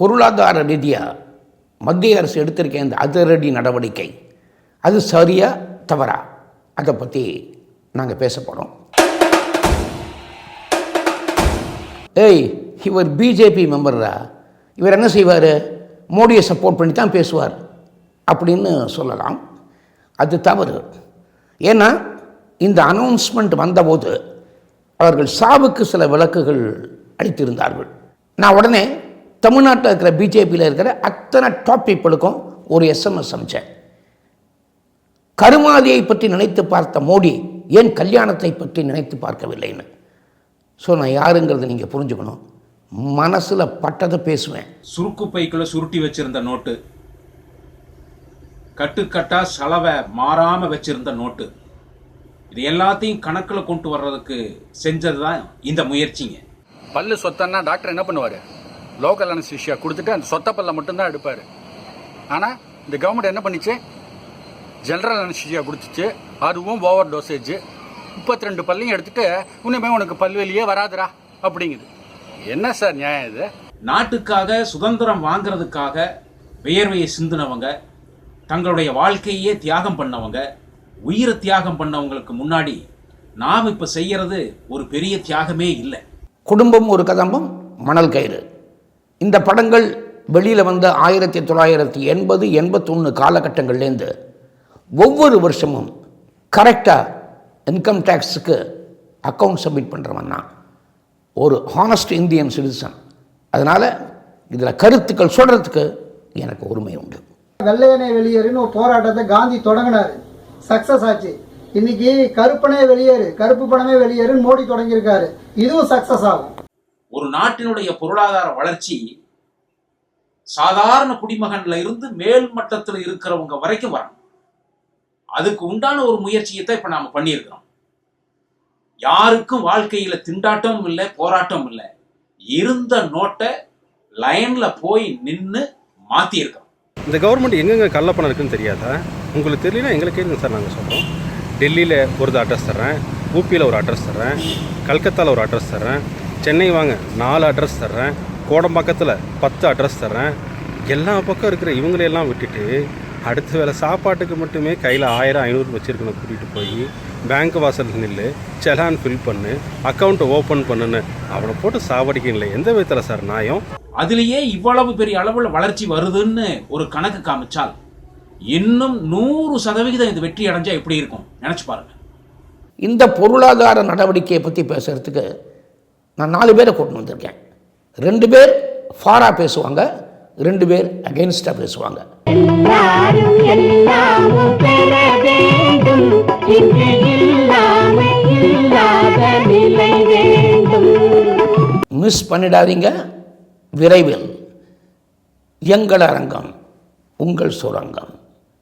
பொருளாதார ரீதியாக மத்திய அரசு எடுத்திருக்க இந்த அதிரடி நடவடிக்கை அது சரியா தவறா? அதை பற்றி நாங்கள் பேச போகிறோம் ஏய் இவர் பிஜேபி மெம்பர்ரா? இவர் என்ன செய்வார்? மோடியை சப்போர்ட் பண்ணி தான் பேசுவார் அப்படின்னு சொல்லலாம். அது தவறு. ஏன்னா இந்த அனௌன்ஸ்மெண்ட் வந்தபோது அவர்கள் சாவுக்கு சில விளக்குகள் அளித்திருந்தார்கள். நான் உடனே தமிழ்நாட்டில் இருக்கிற பிஜேபியில் இருக்கிற அத்தனை டாப் பீப்புளுக்கும் ஒரு எஸ்எம்எஸ் அனுப்பிச்சேன் கருமாதியை பற்றி நினைத்து பார்த்த மோடி ஏன் கல்யாணத்தை பற்றி நினைத்து பார்க்கவில்லைன்னு? ஸோ நான் யாருங்கிறத நீங்கள் புரிஞ்சுக்கணும். மனசில் பட்டதை பேசுவேன். சுருக்கு பைக்குள்ள சுருட்டி வச்சிருந்த நோட்டு. கட்டுக்கட்டா சலவை மாறாம வச்சிருந்த நோட்டு. இது எல்லாத்தையும் கணக்கில் கொண்டு வர்றதுக்கு செஞ்சது தான் இந்த முயற்சிங்க. பல்லு சொத்தன்னா டாக்டர் என்ன பண்ணுவார்? லோக்கல் அனஸ்தீஷியா கொடுத்துட்டு அந்த சொத்த பல்ல மட்டும்தான் எடுப்பார். ஆனால் இந்த கவர்மெண்ட் என்ன பண்ணிச்சு? ஜெனரல் அனஸ்தீஷியா கொடுத்துச்சு. அதுவும் ஓவர் டோசேஜ் முப்பத்தி ரெண்டு பல்லையும் எடுத்துட்டு இன்னுமே உனக்கு பல்வெளியே வராதுடா அப்படிங்குது. என்ன சார் நியாயம் இது? நாட்டுக்காக சுதந்திரம் வாங்குறதுக்காக வியர்வையை சிந்தினவங்க தங்களுடைய வாழ்க்கையே தியாகம் பண்ணவங்க உயிரை தியாகம் பண்ணவங்களுக்கு முன்னாடி நாம் இப்போ செய்யறது ஒரு பெரிய தியாகமே இல்லை. குடும்பம் ஒரு கதம்பம் மணல் கயிறு. இந்த படங்கள் வெளியில் வந்த ஆயிரத்தி தொள்ளாயிரத்தி எண்பது எண்பத்தொன்று காலகட்டங்கள்லேருந்து ஒவ்வொரு வருஷமும் கரெக்டாக இன்கம் டேக்ஸுக்கு அக்கௌண்ட் சப்மிட் பண்ணுறவன் நான். ஒரு ஹானஸ்ட் இந்தியன் சிட்டிசன் அதனால் இதில் கருத்துக்கள் சொல்கிறதுக்கு எனக்கு உரிமை உண்டு. வெள்ளையனே வெளியேறுன்னு ஒரு போராட்டத்தை காந்தி தொடங்கினார். சக்சஸ் ஆச்சு. இன்னைக்கு கருப்பனே வெளியேறு கருப்பு பணமே வெளியேறுன்னு மோடி தொடங்கியிருக்காரு. இதுவும் சக்ஸஸ் ஆகும். ஒரு நாட்டினுடைய பொருளாதார வளர்ச்சி சாதாரண குடிமகன்ல இருந்து மேல் மட்டத்தில் இருக்கிறவங்க வரைக்கும் வரணும். அதுக்கு உண்டான ஒரு முயற்சியை தான் இப்ப நாம பண்ணியிருக்கிறோம். யாருக்கும் வாழ்க்கையில திண்டாட்டமும் இல்லை போராட்டமும் இல்லை. இருந்த நோட்டை லைன்ல போய் நின்று மாத்தி இந்த கவர்மெண்ட் எங்கெங்க கள்ளப்பணம் இருக்குன்னு தெரியாதா? உங்களுக்கு தெரியலனா எங்களுக்கு சார் நாங்கள் சொல்கிறோம் டெல்லியில் ஒரு அட்ரஸ் தர்றேன் ஊபியில் ஒரு அட்ரஸ் தர்றேன் கல்கத்தாவில் ஒரு அட்ரஸ் தர்றேன் சென்னை வாங்க நாலு அட்ரஸ் தர்றேன். கோடம்பாக்கத்தில் பத்து அட்ரஸ் தர்றேன். எல்லா பக்கம் இருக்கிற இவங்களையெல்லாம் விட்டுட்டு அடுத்த வேலை சாப்பாட்டுக்கு மட்டுமே கையில் ஆயிரம் ஐநூறு வச்சுருக்கணும் கூட்டிகிட்டு போய் பேங்க் வாசல் நில்லு செலான் ஃபில் பண்ணு அக்கௌண்ட்டை ஓப்பன் பண்ணுன்னு அவனை போட்டு சாவடிக்கல எந்த விதத்தில் சார் நியாயம்? அதுலயே இவ்வளவு பெரிய அளவுல வளர்ச்சி வருதுன்னு ஒரு கணக்கு காமிச்சால் இன்னும் நூறு சதவிகிதம் இது வெற்றி அடைஞ்சா எப்படி இருக்கும்? நினைச்சு பாருங்க. இந்த பொருளாதார நடவடிக்கையை பற்றி பேசுகிறதுக்கு நான் நாலு பேரை கூட்டின்னு வந்திருக்கேன். ரெண்டு பேர் ஃபாராக பேசுவாங்க ரெண்டு பேர் அகெயின்ஸ்டாக பேசுவாங்க. மிஸ் பண்ணிடாதீங்க. விரைவில் எங்கள் அரங்கம் உங்கள் சுரங்கம்.